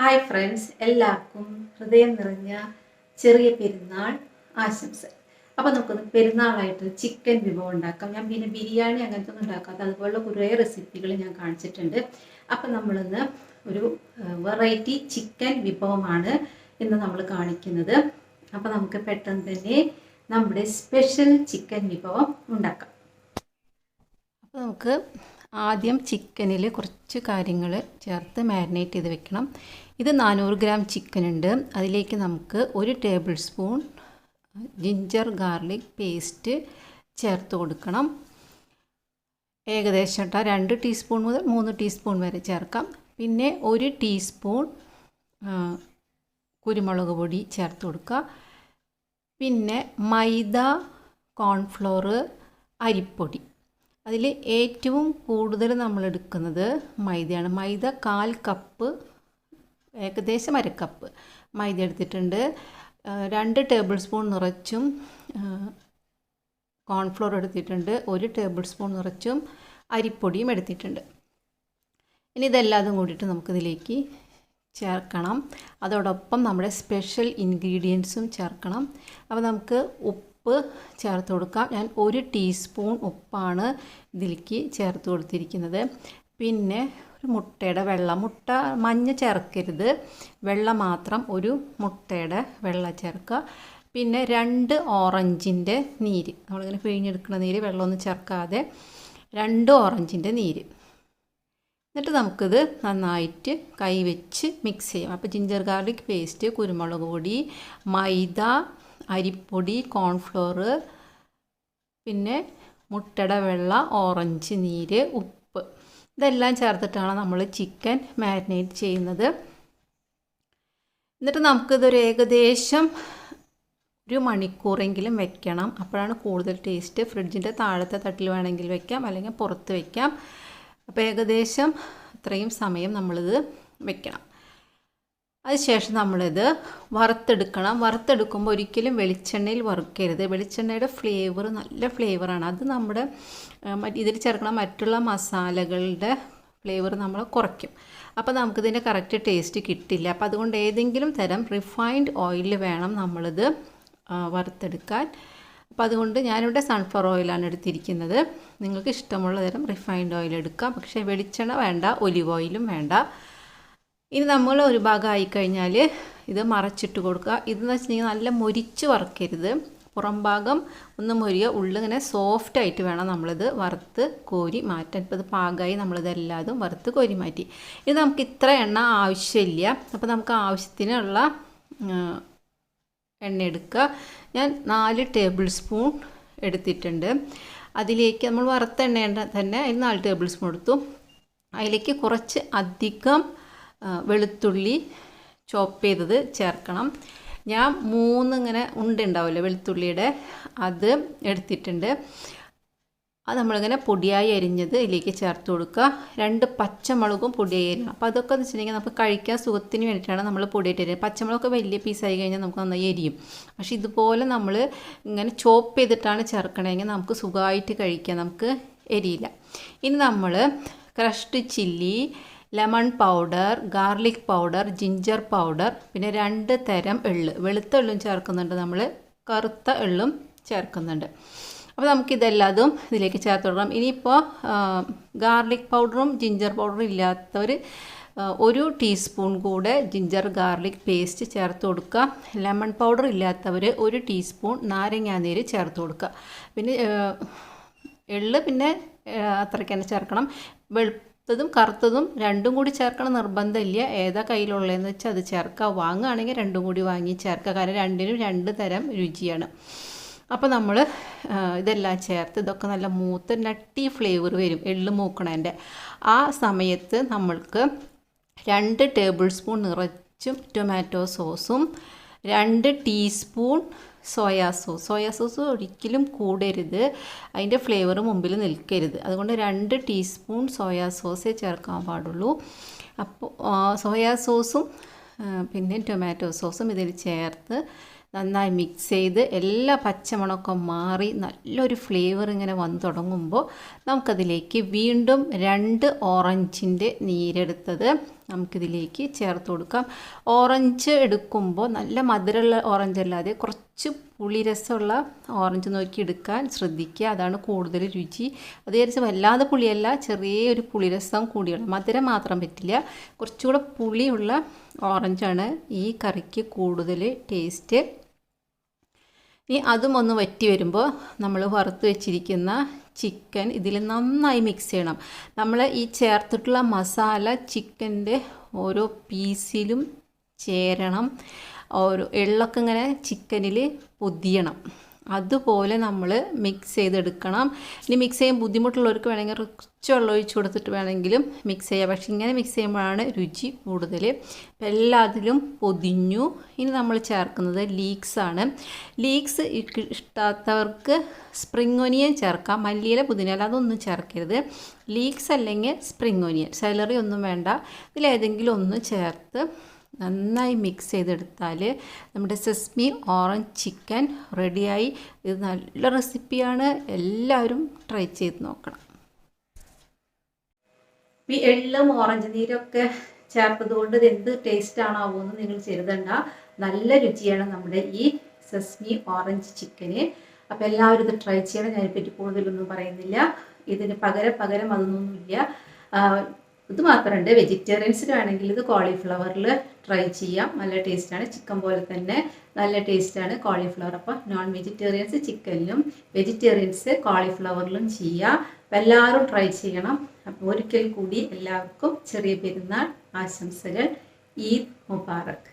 Hi friends എല്ലാവർക്കും ഹൃദയം നിറഞ്ഞ ചെറിയ പെരുന്നാൾ ആശംസ അപ്പോൾ നമുക്കൊന്ന് പെരുന്നാളായിട്ട് ചിക്കൻ വിഭവം ഉണ്ടാക്കാം. ഞാൻ പിന്നെ ബിരിയാണി അങ്ങനത്തെ ഒന്നും ഉണ്ടാക്കാത്ത അതുപോലുള്ള കുറേ റെസിപ്പികൾ ഞാൻ കാണിച്ചിട്ടുണ്ട്. അപ്പം നമ്മളിന്ന് ഒരു വെറൈറ്റി ചിക്കൻ വിഭവമാണ് ഇന്ന് നമ്മൾ കാണിക്കുന്നത്. അപ്പോൾ നമുക്ക് പെട്ടെന്ന് തന്നെ നമ്മുടെ സ്പെഷ്യൽ ചിക്കൻ വിഭവം ഉണ്ടാക്കാം. അപ്പോൾ നമുക്ക് ആദ്യം ചിക്കനിൽ കുറച്ച് കാര്യങ്ങൾ ചേർത്ത് മാരിനേറ്റ് ചെയ്ത് വെക്കണം. ഇത് നാനൂറ് ഗ്രാം ചിക്കൻ ഉണ്ട് അതിലേക്ക് നമുക്ക് ഒരു tablespoon ginger garlic paste ചേർത്ത് കൊടുക്കണം. ഏകദേശം കേട്ടോ രണ്ട് ടീസ്പൂൺ മുതൽ മൂന്ന് ടീസ്പൂൺ വരെ ചേർക്കാം. പിന്നെ ഒരു ടീസ്പൂൺ കുരുമുളക് പൊടി ചേർത്ത് കൊടുക്കുക. പിന്നെ മൈദ കോൺഫ്ലോർ അരിപ്പൊടി. അതിൽ ഏറ്റവും കൂടുതൽ നമ്മൾ എടുക്കുന്നത് മൈദയാണ്. മൈദ കാൽ കപ്പ് ഏകദേശം അരക്കപ്പ് മൈദ എടുത്തിട്ടുണ്ട്. രണ്ട് ടേബിൾ സ്പൂൺ നിറച്ചും കോൺഫ്ലോർ എടുത്തിട്ടുണ്ട്. ഒരു ടേബിൾ സ്പൂൺ നിറച്ചും അരിപ്പൊടിയും എടുത്തിട്ടുണ്ട്. ഇനി ഇതെല്ലാതും കൂടിയിട്ട് നമുക്കിതിലേക്ക് ചേർക്കണം. അതോടൊപ്പം നമ്മുടെ സ്പെഷ്യൽ ഇൻഗ്രീഡിയൻസും ചേർക്കണം. അപ്പോൾ നമുക്ക് ഉപ്പ് ചേർത്ത് കൊടുക്കാം. ഞാൻ ഒരു ടീസ്പൂൺ ഉപ്പാണ് ഇതിലേക്ക് ചേർത്ത് കൊടുത്തിരിക്കുന്നത്. പിന്നെ ഒരു മുട്ടയുടെ വെള്ളം. മുട്ട മഞ്ഞ ചേർക്കരുത്. വെള്ളം മാത്രം ഒരു മുട്ടയുടെ വെള്ളം ചേർക്കുക. പിന്നെ രണ്ട് ഓറഞ്ചിന്റെ നീര്. നമ്മളിങ്ങനെ പിഴിഞ്ഞെടുക്കുന്ന നീര് വെള്ളമൊന്നും ചേർക്കാതെ രണ്ട് ഓറഞ്ചിന്റെ നീര്. എന്നിട്ട് നമുക്കിത് നന്നായിട്ട് കൈവച്ച് മിക്സ് ചെയ്യാം. അപ്പോൾ ജിഞ്ചർ ഗാർലിക് പേസ്റ്റ് കുരുമുളക് പൊടി മൈദ അരിപ്പൊടി കോൺഫ്ലോർ പിന്നെ മുട്ടട വെള്ള ഓറഞ്ച് നീര് ഉപ്പ്. ഇതെല്ലാം ചേർത്തിട്ടാണ് നമ്മൾ ചിക്കൻ മാരിനേറ്റ് ചെയ്യുന്നത്. എന്നിട്ട് നമുക്കിതൊരു ഏകദേശം ഒരു മണിക്കൂറെങ്കിലും വെക്കണം. അപ്പോഴാണ് കൂടുതൽ ടേസ്റ്റ് ഫ്രിഡ്ജിന്റെ താഴത്തെ തട്ടിൽ വേണമെങ്കിൽ വെക്കാം അല്ലെങ്കിൽ പുറത്ത് വെക്കാം. അപ്പോൾ ഏകദേശം അത്രയും സമയം നമ്മളിത് വെക്കണം. അതിനുശേഷം നമ്മളിത് വറുത്തെടുക്കണം. വറുത്തെടുക്കുമ്പോൾ ഒരിക്കലും വെളിച്ചെണ്ണയിൽ വറുക്കരുത്. വെളിച്ചെണ്ണയുടെ ഫ്ലേവർ നല്ല ഫ്ലേവറാണ് അത് നമ്മുടെ ഇതിൽ ചേർക്കണം മറ്റുള്ള മസാലകളുടെ ഫ്ലേവർ നമ്മൾ കുറയ്ക്കും. അപ്പോൾ നമുക്കിതിന്റെ കറക്റ്റ് ടേസ്റ്റ് കിട്ടില്ല. അപ്പോൾ അതുകൊണ്ട് ഏതെങ്കിലും തരം റിഫൈൻഡ് ഓയിലിൽ വേണം നമ്മളിത് വറുത്തെടുക്കാൻ. അപ്പോൾ അതുകൊണ്ട് ഞാനിവിടെ സൺഫ്ലവർ ഓയിലാണ് എടുത്തിരിക്കുന്നത്. നിങ്ങൾക്ക് ഇഷ്ടമുള്ള തരം റിഫൈൻഡ് ഓയിൽ എടുക്കാം. പക്ഷേ വെളിച്ചെണ്ണ വേണ്ട ഒലിവ് ഓയിലും വേണ്ട. ഇനി നമ്മൾ ഒരു ഭാഗമായി ആയിക്കഴിഞ്ഞാൽ ഇത് മറച്ചിട്ട് കൊടുക്കുക. ഇതെന്ന് വെച്ചിട്ടുണ്ടെങ്കിൽ നല്ല മൊരിച്ച് വറക്കരുത്. പുറം ഭാഗം ഒന്ന് മൊരിയുക ഉള്ളിങ്ങനെ സോഫ്റ്റ് ആയിട്ട് വേണം നമ്മളിത് വറുത്ത് കോരി മാറ്റാൻ. ഇപ്പോൾ ഇത് പാകമായി നമ്മളിതെല്ലാതും വറുത്ത് കോരി മാറ്റി. ഇത് നമുക്ക് ഇത്ര എണ്ണ ആവശ്യമില്ല. അപ്പോൾ നമുക്ക് ആവശ്യത്തിനുള്ള എണ്ണ എടുക്കുക. ഞാൻ നാല് ടേബിൾ സ്പൂൺ എടുത്തിട്ടുണ്ട്. അതിലേക്ക് നമ്മൾ വറുത്ത എണ്ണ തന്നെ അതിൽ നാല് ടേബിൾ സ്പൂൺ എടുത്തു. അതിലേക്ക് കുറച്ച് അധികം വെളുത്തുള്ളി ചോപ്പ് ചെയ്തത് ചേർക്കണം. ഞാൻ മൂന്ന് ഇങ്ങനെ ഉണ്ടുണ്ടാവില്ലേ വെളുത്തുള്ളിയുടെ? അത് എടുത്തിട്ടുണ്ട്. അത് നമ്മളിങ്ങനെ പൊടിയായി അരിഞ്ഞത് ഇതിലേക്ക് ചേർത്ത് കൊടുക്കുക. രണ്ട് പച്ചമുളകും പൊടിയായി അരിയണം അപ്പോൾ അതൊക്കെ എന്ന് വെച്ചിട്ടുണ്ടെങ്കിൽ നമുക്ക് കഴിക്കാൻ സുഖത്തിന് വേണ്ടിയിട്ടാണ് നമ്മൾ പൊടിയായിട്ട് അരിയുന്നത് പച്ചമുളകൊക്കെ വലിയ പീസായി കഴിഞ്ഞാൽ നമുക്ക് നന്നായി എരിയും. പക്ഷെ ഇതുപോലെ നമ്മൾ ഇങ്ങനെ ചോപ്പ് ചെയ്തിട്ടാണ് ചേർക്കണമെങ്കിൽ നമുക്ക് സുഖമായിട്ട് കഴിക്കാം. നമുക്ക് എരിയില്ല. ഇനി നമ്മൾ crushed chilli lemon powder garlic powder ginger powder പിന്നെ രണ്ട് തരം എള്ള്. വെളുത്ത എള്ളും ചേർക്കുന്നുണ്ട് നമ്മൾ കറുത്ത എള്ളും ചേർക്കുന്നുണ്ട്. അപ്പോൾ നമുക്കിതെല്ലാതും ഇതിലേക്ക് ചേർത്ത് കൊടുക്കണം. ഇനിയിപ്പോൾ ഗാർലിക് പൗഡറും ജിഞ്ചർ പൗഡറും ഇല്ലാത്തവർ ഒരു ടീസ്പൂൺ കൂടെ ജിഞ്ചർ ഗാർലിക് പേസ്റ്റ് ചേർത്ത് കൊടുക്കുക. ലെമൺ പൗഡർ ഇല്ലാത്തവർ ഒരു ടീസ്പൂൺ നാരങ്ങാനീര് ചേർത്ത് കൊടുക്കുക. പിന്നെ എള്ള് പിന്നെ അത്രയ്ക്ക് തന്നെ ചേർക്കണം. വെളുത്തതും കറുത്തതും രണ്ടും കൂടി ചേർക്കണം നിർബന്ധമില്ല. ഏതാ കയ്യിലുള്ളതെന്ന് വെച്ചാൽ അത് ചേർക്കുക വാങ്ങുകയാണെങ്കിൽ രണ്ടും കൂടി വാങ്ങി ചേർക്കുക കാരണം രണ്ടിനും രണ്ട് തരം രുചിയാണ്. അപ്പോൾ നമ്മൾ ഇതെല്ലാം ചേർത്ത് ഇതൊക്കെ നല്ല മൂത്ത് നട്ടി ഫ്ലേവർ വരും. എള്ള് മൂക്കണേന്റെ. ആ സമയത്ത് നമ്മൾക്ക് രണ്ട് ടേബിൾ സ്പൂൺ നിറച്ചും ടൊമാറ്റോ സോസും രണ്ട് teaspoon soya sauce. Soya sauce ഒരിക്കലും കൂടരുത്. അതിന്റെ ഫ്ലേവർ മുമ്പിൽ നിൽക്കരുത്. അതുകൊണ്ട് രണ്ട് ടീസ്പൂൺ സോയാ സോസേ ചേർക്കാൻ പാടുള്ളൂ. അപ്പോൾ സോയാ സോസും പിന്നെ ടൊമാറ്റോ സോസും ഇതിൽ ചേർത്ത് നന്നായി മിക്സ് ചെയ്ത് എല്ലാ പച്ചമുളകൊക്കെ മാറി നല്ലൊരു ഫ്ലേവർ ഇങ്ങനെ വന്ന് തുടങ്ങുമ്പോൾ നമുക്കതിലേക്ക് വീണ്ടും രണ്ട് ഓറഞ്ചിന്റെ നീരെടുത്തത് നമുക്കിതിലേക്ക് ചേർത്ത് കൊടുക്കാം. ഓറഞ്ച് എടുക്കുമ്പോൾ നല്ല മധുരമുള്ള ഓറഞ്ച് അല്ലാതെ കുറച്ച് പുളിരസമുള്ള ഓറഞ്ച് നോക്കി എടുക്കാൻ ശ്രദ്ധിക്കുക. അതാണ് കൂടുതൽ രുചി. അത് വിചാരിച്ച് വല്ലാതെ പുളിയല്ല ചെറിയൊരു പുളിരസം കൂടിയുള്ള മധുരം മാത്രം പറ്റില്ല. കുറച്ചുകൂടെ പുളിയുള്ള ഓറഞ്ചാണ് ഈ കറിക്ക് കൂടുതൽ ടേസ്റ്റ് ഇനി അതും ഒന്ന് വറ്റി വരുമ്പോൾ നമ്മൾ വറുത്ത് വെച്ചിരിക്കുന്ന ചിക്കൻ ഇതിൽ നന്നായി മിക്സ് ചെയ്യണം. നമ്മൾ ഈ ചേർത്തിട്ടുള്ള മസാല ചിക്കന്റെ ഓരോ പീസിലും ചേരണം. ഓരോ എള്ളൊക്കെ ഇങ്ങനെ ചിക്കനിൽ പൊതിയണം. അതുപോലെ നമ്മൾ മിക്സ് ചെയ്തെടുക്കണം. ഇനി മിക്സ് ചെയ്യാൻ ബുദ്ധിമുട്ടുള്ളവർക്ക് വേണമെങ്കിൽ റിച്ച് വെള്ളം ഒഴിച്ച് കൊടുത്തിട്ട് വേണമെങ്കിലും മിക്സ് ചെയ്യാം. പക്ഷേ ഇങ്ങനെ മിക്സ് ചെയ്യുമ്പോഴാണ് രുചി കൂടുതൽ. അപ്പം എല്ലാത്തിലും പൊതിഞ്ഞു. ഇനി നമ്മൾ ചേർക്കുന്നത് ലീക്സ് ആണ്. ലീക്സ് ഇഷ്ടാത്തവർക്ക് സ്പ്രിംഗ് ഒനിയൻ ചേർക്കാം. മല്ലിയില പുതിനയില അതൊന്നും ചേർക്കരുത്. ലീക്സ് അല്ലെങ്കിൽ സ്പ്രിംഗ് ഒനിയൻ സാലറി ഒന്നും വേണ്ട. ഇതിലേതെങ്കിലും ഒന്ന് ചേർത്ത് നന്നായി മിക്സ് ചെയ്തെടുത്താൽ നമ്മുടെ സെസ്മി ഓറഞ്ച് ചിക്കൻ റെഡിയായി ഇത് നല്ല റെസിപ്പിയാണ് എല്ലാവരും ട്രൈ ചെയ്ത് നോക്കണം. ഈ എള്ളും ഓറഞ്ച് നീരൊക്കെ ചേർത്തത് കൊണ്ട് ഇത് എന്ത് ടേസ്റ്റ് ആണാവുമെന്ന് നിങ്ങൾ ചെറുതണ്ട. നല്ല രുചിയാണ് നമ്മുടെ ഈ സെസ്മി ഓറഞ്ച് ചിക്കന് അപ്പം എല്ലാവരും ഇത് ട്രൈ ചെയ്യണം. ഞാനിപ്പറ്റി കൂടുതലൊന്നും പറയുന്നില്ല. ഇതിന് പകരം പകരം അതൊന്നുമില്ല. ഇത് മാത്രമുണ്ട് വെജിറ്റേറിയൻസിനാണെങ്കിൽ ഇത് കോളിഫ്ലവറിൽ ട്രൈ ചെയ്യാം. നല്ല ടേസ്റ്റാണ് ചിക്കൻ പോലെ തന്നെ നല്ല ടേസ്റ്റാണ് കോളിഫ്ലവർ അപ്പോൾ നോൺ വെജിറ്റേറിയൻസ് ചിക്കനിലും വെജിറ്റേറിയൻസ് കോളിഫ്ലവറിലും ചെയ്യാം. അപ്പോൾ എല്ലാവരും ട്രൈ ചെയ്യണം. ഒരിക്കൽ കൂടി എല്ലാവർക്കും ചെറിയ പെരുന്നാൾ ആശംസകൾ. ഈദ് മുബാറക്.